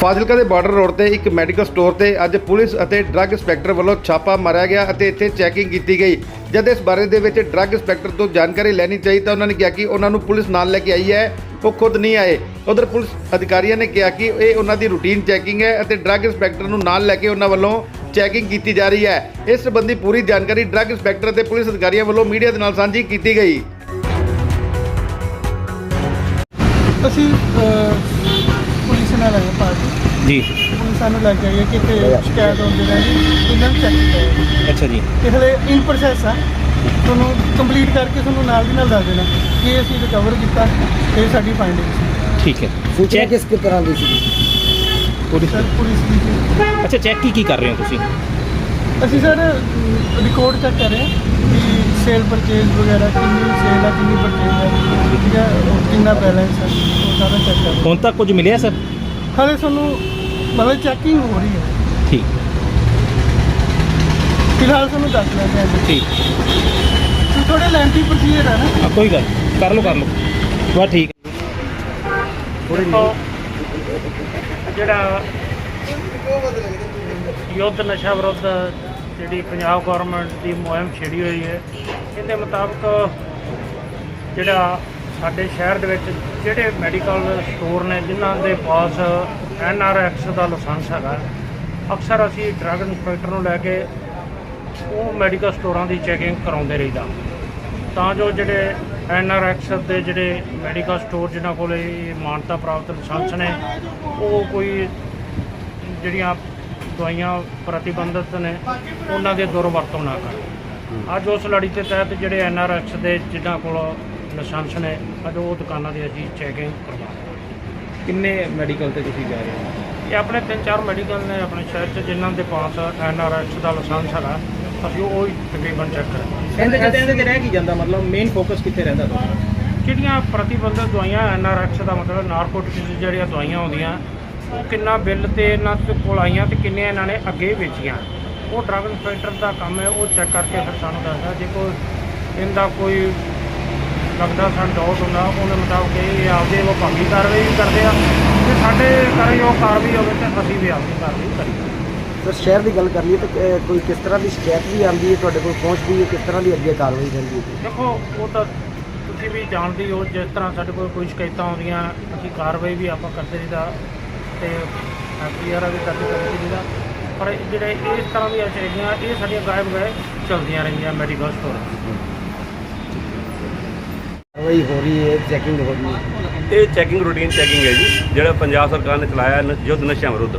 ਫਾਜ਼ਿਲਕਾ ਦੇ border road ਤੇ ਇੱਕ ਮੈਡੀਕਲ ਸਟੋਰ ਤੇ ਅੱਜ ਪੁਲਿਸ ਅਤੇ ਡਰੱਗ ਇੰਸਪੈਕਟਰ ਵੱਲੋਂ ਛਾਪਾ ਮਾਰਿਆ ਗਿਆ ਅਤੇ ਇੱਥੇ ਚੈਕਿੰਗ ਕੀਤੀ ਗਈ। ਜਦ ਇਸ ਬਾਰੇ ਦੇ ਵਿੱਚ ਡਰੱਗ ਇੰਸਪੈਕਟਰ ਤੋਂ ਜਾਣਕਾਰੀ ਲੈਣੀ ਚਾਹੀ ਤਾਂ ਉਹਨਾਂ ਨੇ ਕਿਹਾ ਕਿ ਉਹਨਾਂ ਨੂੰ ਪੁਲਿਸ ਨਾਲ ਲੈ ਕੇ ਆਈ ਹੈ, ਉਹ ਖੁਦ ਨਹੀਂ ਆਏ। ਉਧਰ ਪੁਲਿਸ ਅਧਿਕਾਰੀਆਂ ਨੇ ਕਿਹਾ ਕਿ ਇਹ ਉਹਨਾਂ ਦੀ ਰੂਟੀਨ ਚੈਕਿੰਗ ਹੈ ਅਤੇ ਡਰੱਗ ਇੰਸਪੈਕਟਰ ਨੂੰ ਨਾਲ ਲੈ ਕੇ ਉਹਨਾਂ ਵੱਲੋਂ ਚੈਕਿੰਗ ਕੀਤੀ ਜਾ ਰਹੀ ਹੈ। ਇਸ ਸੰਬੰਧੀ ਪੂਰੀ ਜਾਣਕਾਰੀ ਡਰੱਗ ਇੰਸਪੈਕਟਰ ਅਤੇ ਪੁਲਿਸ ਅਧਿਕਾਰੀਆਂ ਵੱਲੋਂ ਮੀਡੀਆ ਦੇ ਨਾਲ ਸਾਂਝੀ ਕੀਤੀ ਗਈ। ਅਸੀਂ ਨਾਲ ਆਏ ਪਾਰਟੀ ਜੀ। ਪੁਲਿਸ ਸਾਨੂੰ ਲੱਗ ਗਈ ਕਿ ਤੇ ਸ਼ਿਕਾਇਤ ਹੁੰਦੀ ਰਹਿੰਦੀ ਇਹਨਾਂ ਨੂੰ ਚੈੱਕ ਕੀਤਾ ਹੈ ਅੱਛਾ ਜੀ। ਤੇ ਹਲੇ ਇਨ ਪ੍ਰੋਸੈਸ ਆ। ਤੁਹਾਨੂੰ ਕੰਪਲੀਟ ਕਰਕੇ ਤੁਹਾਨੂੰ ਨਾਲ ਦੀ ਨਾਲ ਦੱਸ ਦੇਣਾ ਕਿ ਅਸੀਂ ਰਿਕਵਰ ਕੀਤਾ ਇਹ ਸਾਡੀ ਫਾਈਂਡਿੰਗ ਸੀ। ਠੀਕ ਹੈ। ਸੂਚਨਾ ਚੈੱਕ ਕਿਸ ਕਿਸ ਤਰ੍ਹਾਂ ਦੀ ਸੀ? ਸਰ ਪੁਲਿਸ ਦੀ ਸੀ। ਅੱਛਾ ਚੈੱਕ ਕੀ ਕੀ ਕਰ ਰਹੇ ਹੋ ਤੁਸੀਂ? ਅਸੀਂ ਸਰ ਰਿਕਾਰਡ ਚੈੱਕ ਕਰ ਰਹੇ ਹਾਂ ਕਿ ਸੇਲ ਪਰਚੇਜ਼ ਵਗੈਰਾ ਕਿੰਨੀ ਸੇਲ ਆ ਕਿੰਨੀ ਪਰਚੇਜ਼ ਹੈ ਠੀਕ ਹੈ ਉਹ ਕਿੰਨਾ ਬੈਲੈਂਸ ਹੈ ਉਹ ਸਾਰਾ ਚੈੱਕ ਕਰ ਰਹੇ ਹੁਣ ਤੱਕ ਕੁਝ ਮਿਲਿਆ ਸਰ? ਹਾਂ ਹਲੇ ਤੁਹਾਨੂੰ ਮਤਲਬ ਚੈਕਿੰਗ ਹੋ ਰਹੀ ਹੈ। ਠੀਕ। ਫਿਲਹਾਲ ਤੁਹਾਨੂੰ ਦੱਸ ਦਿਆਂ ਜੀ ਠੀਕ। ਤੁਸੀਂ ਥੋੜੇ ਲੈਂਥੀ ਪ੍ਰੋਸੀਜਰ ਹੈ ਨਾ। ਆ ਕੋਈ ਗੱਲ ਕਰ ਲਓ ਕਰ ਲਓ। ਬਸ ਠੀਕ ਦੇਖੋ ਜਿਹੜਾ ਯੁੱਧ ਨਸ਼ਾ ਵਿਰੁੱਧ ਜਿਹੜੀ ਪੰਜਾਬ ਗਵਰਨਮੈਂਟ ਦੀ ਮੁਹਿੰਮ ਛੇੜੀ ਹੋਈ ਹੈ ਇਹਦੇ ਮੁਤਾਬਕ ਜਿਹੜਾ ਸਾਡੇ ਸ਼ਹਿਰ ਦੇ ਵਿੱਚ ਜਿਹੜੇ ਮੈਡੀਕਲ ਸਟੋਰ ਨੇ ਜਿਨ੍ਹਾਂ ਦੇ ਪਾਸ ਐਨ ਆਰ ਐਕਸ ਦਾ ਲਾਇਸੈਂਸ ਹੈਗਾ ਅਕਸਰ ਅਸੀਂ ਡਰੱਗ ਇੰਸਪੈਕਟਰ ਨੂੰ ਲੈ ਕੇ ਉਹ ਮੈਡੀਕਲ ਸਟੋਰਾਂ ਦੀ ਚੈਕਿੰਗ ਕਰਾਉਂਦੇ ਰਹੀਦਾ। ਤਾਂ ਜੋ ਜਿਹੜੇ ਐਨ ਆਰ ਐਕਸ ਦੇ ਜਿਹੜੇ ਮੈਡੀਕਲ ਸਟੋਰ ਜਿਨ੍ਹਾਂ ਕੋਲ ਮਾਨਤਾ ਪ੍ਰਾਪਤ ਲਾਇਸੈਂਸ ਨੇ ਉਹ ਕੋਈ ਜਿਹੜੀਆਂ ਦਵਾਈਆਂ ਪ੍ਰਤੀਬੰਧਿਤ ਨੇ ਉਹਨਾਂ ਦੇ ਦੁਰਵਰਤੋਂ ਨਾ ਕਰਨ ਅੱਜ ਉਸ ਲੜੀ ਦੇ ਤਹਿਤ ਜਿਹੜੇ ਐਨ ਆਰ ਐਕਸ ਦੇ ਜਿਨ੍ਹਾਂ ਕੋਲ ਲਾਇਸੈਂਸ ਨੇ ਅੱਜ ਉਹ ਦੁਕਾਨਾਂ ਦੀ ਅਸੀਂ ਚੈਕਿੰਗ ਕਰਵਾ ਰਹੇ। ਕਿੰਨੇ ਮੈਡੀਕਲ ਤੇ ਤੁਸੀਂ ਜਾ ਰਹੇ ਹੋ? ਇਹ ਆਪਣੇ ਤਿੰਨ ਚਾਰ ਮੈਡੀਕਲ ਨੇ ਆਪਣੇ ਸ਼ਹਿਰ 'ਚ ਜਿਨ੍ਹਾਂ ਦੇ ਪਾਸ ਐਨ ਆਰ ਐਕਸ ਦਾ ਲਾਇਸੈਂਸ ਹੈਗਾ ਅਸੀਂ ਉਹ ਹੀ ਤਕਰੀਬਨ ਚੈੱਕ ਕਰਾਂਗੇ। ਇਹਦੇ ਚ ਇਹਦੇ ਚ ਰਹਿ ਕੀ ਜਾਂਦਾ? ਮਤਲਬ ਮੇਨ ਫੋਕਸ ਕਿੱਥੇ ਰਹਿੰਦਾ ਤੁਹਾਡਾ? ਜਿਹੜੀਆਂ ਪ੍ਰਤੀਬੰਧਿਤ ਦਵਾਈਆਂ ਐਨ ਆਰ ਐਕਸ ਦਾ ਮਤਲਬ ਨਾਰਕੋਟਿਕਸ ਜਿਹੜੀਆਂ ਦਵਾਈਆਂ ਆਉਂਦੀਆਂ ਉਹ ਕਿੰਨਾ ਬਿੱਲ ਤੇ ਇਹਨਾਂ ਦੇ ਕੋਲ ਆਈਆਂ ਤੇ ਕਿੰਨੇ ਇਹਨਾਂ ਨੇ ਅੱਗੇ ਵੇਚੀਆਂ? ਉਹ ਡਰੱਗ ਇੰਸਪੈਕਟਰ ਦਾ ਕੰਮ ਹੈ ਉਹ ਚੈੱਕ ਕਰਕੇ ਫਿਰ ਸਾਨੂੰ ਦੱਸਦਾ। ਜੇ ਕੋਈ ਇਹਦਾ ਕੋਈ ਲੱਗਦਾ ਸਾਨੂੰ ਡਾਊਟ ਹੁੰਦਾ ਉਹਦੇ ਮੁਤਾਬਕ ਇਹ ਆਪਦੇ ਉਹ ਭਾਗੀ ਕਾਰਵਾਈ ਵੀ ਕਰਦੇ ਆ ਤੇ ਸਾਡੇ ਕਰੇ ਉਹ ਕਾਰਵਾਈ ਹੋਵੇ ਤੇ ਅਸੀਂ ਵੀ ਆਪਦੀ ਕਾਰਵਾਈ ਕਰੀਏ। ਸਰ ਸ਼ਹਿਰ ਦੀ ਗੱਲ ਕਰ ਲਈਏ ਤਾਂ ਕੋਈ ਕਿਸ ਤਰ੍ਹਾਂ ਦੀ ਸ਼ਿਕਾਇਤ ਵੀ ਆਉਂਦੀ ਹੈ ਤੁਹਾਡੇ ਕੋਲ ਪਹੁੰਚਦੀ ਹੈ ਕਿਸ ਤਰ੍ਹਾਂ ਦੀ ਅੱਗੇ ਕਾਰਵਾਈ ਰਹਿੰਦੀ ਹੈ? ਦੇਖੋ ਉਹ ਤਾਂ ਤੁਸੀਂ ਵੀ ਜਾਣਦੇ ਹੀ ਜਿਸ ਤਰ੍ਹਾਂ ਸਾਡੇ ਕੋਲ ਕੋਈ ਸ਼ਿਕਾਇਤਾਂ ਆਉਂਦੀਆਂ ਅਸੀਂ ਕਾਰਵਾਈ ਵੀ ਆਪਾਂ ਕਰਦੇ ਰਹੀਦਾ ਤੇ ਐਫਆਈਆਰ ਵੀ ਕਰਦੇ ਕਰਦੇ ਰਹੀਦਾ। ਪਰ ਜਿਹੜੇ ਇਸ ਤਰ੍ਹਾਂ ਦੀਆਂ ਚਾਹੀਦੀਆਂ ਇਹ ਸਾਡੀਆਂ ਗਾਇਬ ਗਏ ਚਲਦੀਆਂ ਰਹਿੰਦੀਆਂ ਮੈਡੀਕਲ ਸਟੋਰ। ਕਾਰਵਾਈ ਹੋ ਰਹੀ ਹੈ ਚੈਕਿੰਗ ਹੋ ਰਹੀ ਹੈ। ਇਹ ਚੈਕਿੰਗ ਰੂਟੀਨ ਚੈਕਿੰਗ ਹੈ ਜੀ ਜਿਹੜਾ ਪੰਜਾਬ ਸਰਕਾਰ ਨੇ ਚਲਾਇਆ ਨ- ਯੁੱਧ ਨਸ਼ਿਆਂ ਵਿਰੁੱਧ।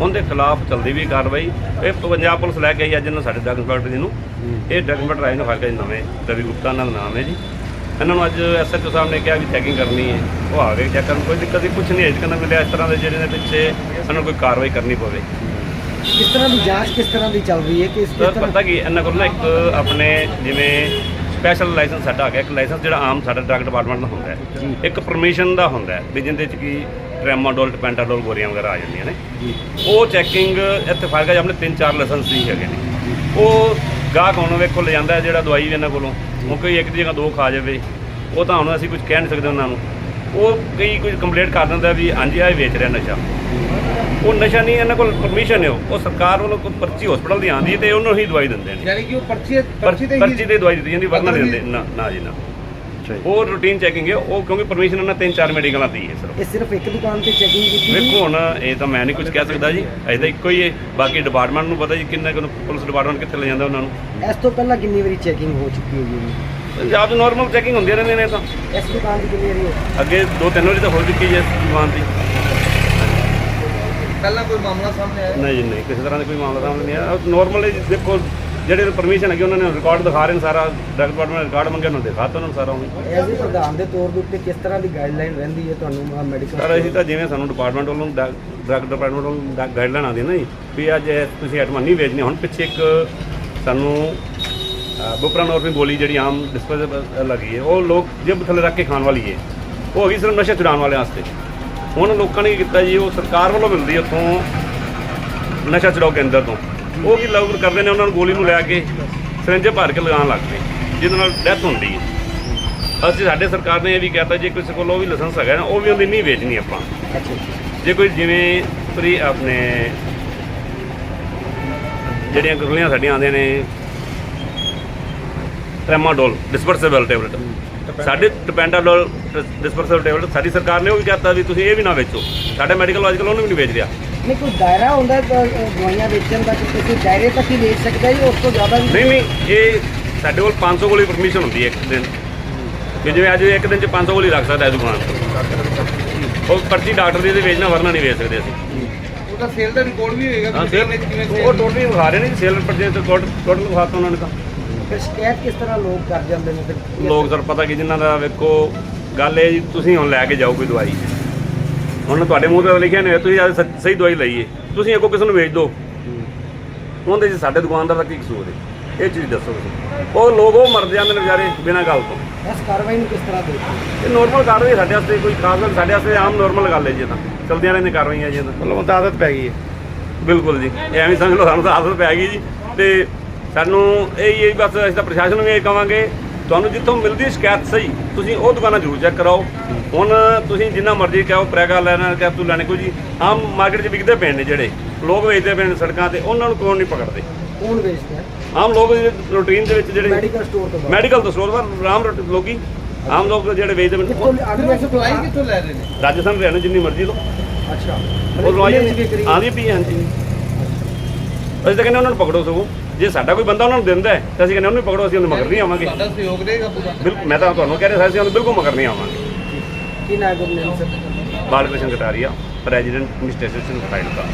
ਉਹਦੇ ਖਿਲਾਫ ਚੱਲਦੀ ਵੀ ਕਾਰਵਾਈ। ਇਹ ਪੰਜਾਬ ਪੁਲਿਸ ਲੈ ਕੇ ਆਈ ਅੱਜ ਇਹਨਾਂ ਸਾਡੇ ਡਰੱਗ ਇੰਸਪੈਕਟਰ ਜੀ ਨੂੰ ਇਹ ਡਰੱਗ ਇੰਸਪੈਕਟਰ ਆਏ ਨੇ ਫ਼ਰਕ ਨਵੇਂ ਰਵੀ ਗੁਪਤਾ ਇਹਨਾਂ ਦਾ ਨਾਮ ਹੈ ਜੀ। ਇਹਨਾਂ ਨੂੰ ਅੱਜ ਐਸਐਚਓ ਸਾਹਿਬ ਨੇ ਕਿਹਾ ਵੀ ਚੈਕਿੰਗ ਕਰਨੀ ਹੈ। ਉਹ ਆ ਗਏ ਚੈੱਕ ਕਰਨ ਕੋਈ ਦਿੱਕਤ ਨਹੀਂ ਕੁਝ ਨਹੀਂ ਅਜੇ ਤੱਕ ਮਿਲਿਆ ਇਸ ਤਰ੍ਹਾਂ ਦੇ ਜਿਹੜੇ ਨੇ ਪਿੱਛੇ ਇਹਨਾਂ ਨੂੰ ਕੋਈ ਕਾਰਵਾਈ ਕਰਨੀ ਪਵੇ। ਕਿਸ ਤਰ੍ਹਾਂ ਦੀ ਜਾਂਚ ਕਿਸ ਤਰ੍ਹਾਂ ਦੀ ਚੱਲ ਰਹੀ ਹੈ ਕਿ ਇਸ ਸਰ ਤਰ੍ਹਾਂ ਪਤਾ ਕੀ ਇਹਨਾਂ ਕੋਲ ਨਾ ਇੱਕ ਆਪਣੇ ਜਿਵੇਂ ਸਪੈਸ਼ਲ ਲਾਇਸੈਂਸ ਸਾਡਾ ਆ ਗਿਆ। ਇੱਕ ਲਾਇਸੈਂਸ ਜਿਹੜਾ ਆਮ ਸਾਡਾ ਡਰੱਗ ਡਿਪਾਰਟਮੈਂਟ ਦਾ ਹੁੰਦਾ ਹੈ। ਇੱਕ ਪਰਮਿਸ਼ਨ ਦਾ ਹੁੰਦਾ ਹੈ ਵੀ ਜਿਹਦੇ ਚ ਕੀ ਟ੍ਰੈਮਾਡੋਲ ਪੈਂਟਾਡੋਲ ਗੋਰੀਆਂ ਵਗੈਰਾ ਆ ਜਾਂਦੀਆਂ ਨੇ। ਉਹ ਚੈਕਿੰਗ ਇੱਥੇ ਫ਼ਰਕ ਹੈ ਆਪਣੇ ਤਿੰਨ ਚਾਰ ਲਾਇਸੈਂਸ ਹੀ ਹੈਗੇ ਨੇ। ਉਹ ਗਾਹਕ ਹੁਣ ਵੇਖੋ ਲੈ ਜਾਂਦਾ ਜਿਹੜਾ ਦਵਾਈ ਵੀ ਇਹਨਾਂ ਕੋਲੋਂ। ਉਹ ਕੋਈ ਇੱਕ ਦੀ ਜਗ੍ਹਾ ਦੋ ਖਾ ਜਾਵੇ। ਉਹ ਤਾਂ ਹੁਣ ਅਸੀਂ ਕੁਝ ਕਹਿ ਨਹੀਂ ਸਕਦੇ ਉਹਨਾਂ ਨੂੰ। ਉਹ ਕਈ ਕੁਝ ਕੰਪਲੇਂਟ ਕਰ ਦਿੰਦਾ ਵੀ ਹਾਂਜੀ ਆ ਵੇਚ ਰਿਹਾ ਨਸ਼ਾ। ਉਹ ਨਸ਼ਾ ਨਹੀਂ ਇਹਨਾਂ ਕੋਲ ਪਰਮਿਸ਼ਨ ਹੈ ਉਹ। ਸਰਕਾਰ ਵੱਲੋਂ ਕੋਈ ਪਰਚੀ ਹਸਪੀਟਲ ਦੀ ਆਉਂਦੀ ਹੈ ਤੇ ਉਹਨੂੰ ਹੀ ਦਵਾਈ ਦਿੰਦੇ ਨੇ। ਯਾਨੀ ਕਿ ਉਹ ਪਰਚੀ ਪਰਚੀ ਪਰਚੀ ਤੇ ਦਵਾਈ ਦਿੱਤੀ ਜਾਂਦੀ ਵਰਨਾ ਦਿੰਦੇ। ਨਾ ਨਾ ਜੀ ਨਾ। ਉਹ ਰੂਟੀਨ ਚੈਕਿੰਗ ਹੈ। ਉਹ ਕਿਉਂਕਿ ਪਰਮਿਸ਼ਨ ਉਹਨਾਂ ਤਿੰਨ ਚਾਰ ਮੈਡੀਕਲਾਂ ਦੀ ਹੈ ਸਿਰਫ। ਇਹ ਸਿਰਫ ਇੱਕ ਦੁਕਾਨ ਤੇ ਚੈਕਿੰਗ ਕੀਤੀ ਵੇਖੋ ਹੁਣ ਇਹ ਤਾਂ ਮੈਂ ਨਹੀਂ ਕੁਝ ਕਹਿ ਸਕਦਾ ਜੀ। ਤਾਂ ਇੱਕੋ ਹੀ ਹੈ। ਬਾਕੀ ਡਿਪਾਰਟਮੈਂਟ ਨੂੰ ਪਤਾ ਜੀ ਕਿੰਨਾ ਕੁ ਪੁਲਿਸ ਡਿਪਾਰਟਮੈਂਟ ਕਿੱਥੇ ਲੈ ਜਾਂਦਾ ਉਹਨਾਂ ਨੂੰ। ਇਸ ਤੋਂ ਪਹਿਲਾਂ ਕਿੰਨੀ ਵਾਰੀ ਚੈਕਿੰਗ ਹੋ ਚੁੱਕੀ ਹੈ ਜੀ? ਪੰਜਾਬ 'ਚ ਨਾਰਮਲ ਚੈਕਿੰਗ ਹੁੰਦੀਆਂ ਰਹਿੰਦੀਆਂ ਨੇ ਤਾਂ? ਇਸ ਦੁਕਾਨ ਦੀ ਕਿੰਨੀ ਹੈ ਅੱਗੇ ਦੋ ਤਿੰਨ ਵਾਰੀ ਤਾਂ ਹੋ ਚੁੱਕੀ ਹੈ ਇਸ ਦੁਕਾਨ ਦੀ। ਪਹਿਲਾਂ ਕੋਈ ਮਾਮਲਾ ਸਾਹਮਣੇ ਆਇਆ? ਨਹੀਂ ਜੀ ਨਹੀਂ ਕਿਸੇ ਤਰ੍ਹਾਂ ਦਾ ਕੋਈ ਮਾਮਲਾ ਸਾਹਮਣੇ ਨਹੀਂ ਆਇਆ। ਨਾਰਮਲ ਦੇਖੋ ਜਿਹੜੇ ਪਰਮਿਸ਼ਨ ਹੈਗੀ ਉਹਨਾਂ ਨੇ ਰਿਕਾਰਡ ਦਿਖਾ ਰਹੇ ਨੇ ਸਾਰਾ। ਡਰਗ ਡਿਪਾਰਟਮੈਂਟ ਰਿਕਾਰਡ ਮੰਗਿਆ ਉਹਨਾਂ ਨੇ ਦਿਖਾਤਾ ਉਹਨਾਂ ਨੂੰ ਸਾਰਾ ਉਹਨੇ। ਐਜ਼ ਏ ਪ੍ਰਧਾਨ ਦੇ ਤੌਰ ਦੇ ਉੱਤੇ ਕਿਸ ਤਰ੍ਹਾਂ ਦੀ ਗਾਈਡਲਾਈਨ ਰਹਿੰਦੀ ਹੈ ਤੁਹਾਨੂੰ ਮੈਡੀਕਲ ਸਰ ਅਸੀਂ ਤਾਂ ਜਿਵੇਂ ਸਾਨੂੰ ਡਿਪਾਰਟਮੈਂਟ ਵੱਲੋਂ ਡਰਗ ਡਿਪਾਰਟਮੈਂਟ ਵੱਲੋਂ ਗਾਈਡਲਾਈਨ ਆਉਂਦੀ ਨਾ ਜੀ ਵੀ ਅੱਜ ਇਹ ਤੁਸੀਂ ਆਈਟਮਾਂ ਨਹੀਂ ਵੇਚਣੀਆਂ। ਹੁਣ ਪਿੱਛੇ ਇੱਕ ਸਾਨੂੰ ਬੁਪਰਾਨੋਰਫਿਨ ਗੋਲੀ ਜਿਹੜੀ ਆਮ ਡਿਸਪੋਜ਼ੇਬਲ ਲੱਗੀ ਹੈ, ਉਹ ਲੋਕ ਜਿਬ ਥੱਲੇ ਰੱਖ ਕੇ ਖਾਣ ਵਾਲੀ ਹੈ। ਉਹ ਹੈਗੀ ਸਿਰਫ ਨਸ਼ਾ ਛੁਡਾਉਣ ਵਾਲਿਆਂ ਵਾਸਤੇ। ਹੁਣ ਲੋਕਾਂ ਨੇ ਕੀ ਕੀਤਾ ਜੀ, ਉਹ ਸਰਕਾਰ ਵੱਲੋਂ ਮਿਲਦੀ ਉੱਥੋਂ ਨਸ਼ਾ ਛੁਡਾਓ ਕੇਂਦਰ ਤੋਂ। ਉਹ ਕੀ ਲੋਕ ਕਰਦੇ ਨੇ, ਉਹਨਾਂ ਨੂੰ ਗੋਲੀ ਨੂੰ ਲੈ ਕੇ ਸਿਰੰਜੇ ਭਰ ਕੇ ਲਗਾਉਣ ਲੱਗ ਪਏ, ਜਿਹਦੇ ਨਾਲ ਡੈਥ ਹੁੰਦੀ ਹੈ। ਅਸੀਂ ਸਾਡੇ ਸਰਕਾਰ ਨੇ ਇਹ ਵੀ ਕਹਿਤਾ ਜੇ, ਕਿਸੇ ਕੋਲ ਉਹ ਵੀ ਲਾਇਸੈਂਸ ਹੈਗਾ ਨਾ, ਉਹ ਵੀ ਉਹਦੀ ਨਹੀਂ ਵੇਚਣੀ ਆਪਾਂ। ਜੇ ਕੋਈ ਜਿਵੇਂ ਪ੍ਰੀ ਆਪਣੇ ਜਿਹੜੀਆਂ ਗੁਰਲੀਆਂ ਸਾਡੀਆਂ ਆਉਂਦੀਆਂ ਨੇ ਟ੍ਰੈਮਾਡੋਲ ਡਿਸਪਰਸੇਬਲ ਟੈਬਲੇਟ ਸਾਡੇ ਟਪੈਂਡਾਡੋਲ ਡਿਸਪਰਸੇਬਲ ਟੈਬਲੇਟ ਸਾਡੀ ਸਰਕਾਰ ਨੇ ਉਹ ਵੀ ਕਹਤਾ ਵੀ ਤੁਸੀਂ ਇਹ ਵੀ ਨਾ ਵੇਚੋ। ਸਾਡਾ ਮੈਡੀਕਲ ਅੱਜ ਕੱਲ੍ਹ ਉਹਨੂੰ ਵੀ ਨਹੀਂ ਵੇਚ ਰਿਹਾ। ਨਹੀਂ ਕੋਈ ਦਾਇਰਾ ਹੁੰਦਾ ਤਾਂ, ਦਵਾਈਆਂ ਵੇਚਣ ਦਾ ਕਿ ਕਿਸੇ ਦਾਇਰੇ ਤੱਕ ਹੀ ਵੇਚ ਸਕਦਾ ਜੀ ਉਸ ਤੋਂ ਜ਼ਿਆਦਾ ਵੀ ਨਹੀਂ ਨਹੀਂ ਇਹ ਸਾਡੇ ਕੋਲ 500 ਗੋਲੀ ਪਰਮਿਸ਼ਨ ਹੁੰਦੀ ਹੈ ਇੱਕ ਦਿਨ। ਕਿ ਜਿਵੇਂ ਅੱਜ ਇੱਕ ਦਿਨ ਚ 500 ਗੋਲੀ ਰੱਖ ਸਕਦਾ ਹੈ ਦੁਕਾਨ ਉਹ ਪਰਚੀ ਡਾਕਟਰ ਦੀ ਦੇ ਵੇਚਣਾ ਵਰਨਾ ਨਹੀਂ ਵੇਚ ਸਕਦੇ ਅਸੀਂ। ਉਹਦਾ ਸੇਲ ਦਾ ਰਿਕਾਰਡ ਵੀ ਹੋਏਗਾ ਹਾਂ ਸੇਲ ਉਹ ਟੋਟਲੀ ਵਿਖਾ ਰਹੇ ਨੇ ਸੇਲ ਪਰਚੇਸ ਤੇ ਟੋਟਲ ਵਿਖਾਤਾ ਉਹਨਾਂ ਨੇ ਤਾਂ। ਫਿਰ ਸ਼ਿਕਾਇਤ ਕਿਸ ਤਰ੍ਹਾਂ ਲੋਕ ਕਰ ਜਾਂਦੇ ਨੇ ਫਿਰ? ਲੋਕ ਸਰ ਪਤਾ ਕਿ ਜਿਨ੍ਹਾਂ ਦਾ ਵੇਖੋ ਗੱਲ ਇਹ ਜੀ ਤੁਸੀਂ ਹੁਣ ਲੈ ਕੇ ਜਾਓ ਕੋਈ ਦਵਾਈ। ਹੁਣ ਤੁਹਾਡੇ ਮੂੰਹ ਤੇ ਲਿਖਿਆ ਹੋਇਆ ਤੁਸੀਂ ਸਹੀ ਦਵਾਈ ਲਈਏ ਤੁਸੀਂ ਅੱਗੋਂ ਕਿਸੇ ਨੂੰ ਵੇਚ ਦਿਓ ਉਹਦੇ 'ਚ ਸਾਡੇ ਦੁਕਾਨਦਾਰ ਦਾ ਕੀ ਕਸੂਰ ਹੈ ਇਹ ਚੀਜ਼ ਦੱਸੋ ਤੁਸੀਂ। ਉਹ ਲੋਕ ਉਹ ਮਰ ਜਾਂਦੇ ਨੇ ਵਿਚਾਰੇ ਬਿਨਾਂ ਗੱਲ ਤੋਂ। ਇਸ ਕਾਰਵਾਈ ਨੂੰ ਕਿਸ ਤਰ੍ਹਾਂ ਦੇਖਦੇ ਇਹ ਨੋਰਮਲ ਕਾਰਵਾਈ ਸਾਡੇ ਵਾਸਤੇ ਕੋਈ ਖਾਸ ਗੱਲ ਸਾਡੇ ਵਾਸਤੇ ਆਮ ਨੋਰਮਲ ਗੱਲ ਹੈ ਜੀ ਤਾਂ। ਚਲਦੀਆਂ ਰਹਿੰਦੀਆਂ ਕਾਰਵਾਈਆਂ ਜੀ ਤਾਂ। ਮਤਲਬ ਆਦਤ ਪੈ ਗਈ ਹੈ ਬਿਲਕੁਲ ਜੀ। ਐਵੇਂ ਸਮਝ ਲਓ ਸਾਨੂੰ ਤਾਂ ਆਦਤ ਪੈ ਗਈ ਜੀ। ਤੇ ਸਾਨੂੰ ਇਹ ਹੀ ਬਸ ਅਸੀਂ ਤਾਂ ਪ੍ਰਸ਼ਾਸਨ ਨੂੰ ਇਹ ਕਵਾਂਗੇ ਤੁਹਾਨੂੰ ਜਿੱਥੋਂ ਮਿਲਦੀ ਸ਼ਿਕਾਇਤ ਸਹੀ ਤੁਸੀਂ ਉਹ ਦੁਕਾਨਾਂ ਜ਼ਰੂਰ ਚੈੱਕ ਕਰਾਓ। ਹੁਣ ਤੁਸੀਂ ਜਿੰਨਾ ਮਰਜ਼ੀ ਕਹੋ ਪ੍ਰੈਗਾ ਲੈਣਾ ਕੈਪਸੂਲ ਲੈਣੇ ਕੋਈ ਜੀ ਆਮ ਮਾਰਕੀਟ 'ਚ ਵਿਕਦੇ ਪਏ ਨੇ ਜਿਹੜੇ ਲੋਕ ਵੇਚਦੇ ਪਏ ਨੇ ਸੜਕਾਂ ਤੇ ਉਹਨਾਂ ਨੂੰ ਕੌਣ ਨਹੀਂ ਪਕੜਦੇ? ਕੌਣ ਵੇਚਦਾ ਆਮ ਲੋਕ ਰੂਟੀਨ ਦੇ ਵਿੱਚ ਜਿਹੜੇ ਮੈਡੀਕਲ ਸਟੋਰ ਤੋਂ ਮੈਡੀਕਲ ਤੋਂ ਸਟੋਰ ਪਰ ਆਮ ਰੋਟੀ- ਲੋਕੀ ਆਮ ਲੋਕ ਜਿਹੜੇ ਵੇਚਦੇ ਨੇ ਆਦਮੀ ਸਪਲਾਈ ਕਿੱਥੋਂ ਲੈ ਰਹੇ ਨੇ? ਰਾਜਸਥਾਨ ਰਹਿਣ ਜਿੰਨੀ ਮਰਜ਼ੀ ਲਓ। ਅੱਛਾ। ਉਹ ਹੈ? ਆਂਦੀ ਪਈ ਹਾਂਜੀ। ਅਸੀਂ ਤਾਂ ਕਹਿੰਦੇ ਉਹਨਾਂ ਨੂੰ ਪਕੜੋ ਸਗੋਂ। ਜੇ ਸਾਡਾ ਕੋਈ ਬੰਦਾ ਉਹਨਾਂ ਨੂੰ ਦਿੰਦਾ ਹੈ ਤਾਂ ਅਸੀਂ ਕਹਿੰਦੇ ਉਹਨੂੰ ਵੀ ਪਕੜੋ ਅਸੀਂ ਉਹਨੂੰ ਮਗਰ ਨਹੀਂ ਆਵਾਂਗੇ। ਤੁਹਾਡਾ ਸਹਿਯੋਗ ਰਹੇਗਾ ਪੂਰਾ। ਬਿਲਕੁਲ ਮੈਂ ਤਾਂ ਤੁਹਾਨੂੰ ਕਹਿ ਰਿਹਾ ਸੀ ਅਸੀਂ ਉਹਨੂੰ ਬਿਲਕੁਲ ਮਗਰ ਨਹੀਂ ਆਵਾਂਗੇ। ਕੀ ਨਾਮ ਹੈ Gurmel sir Bal Krishan Kataria president administration file ਦਾ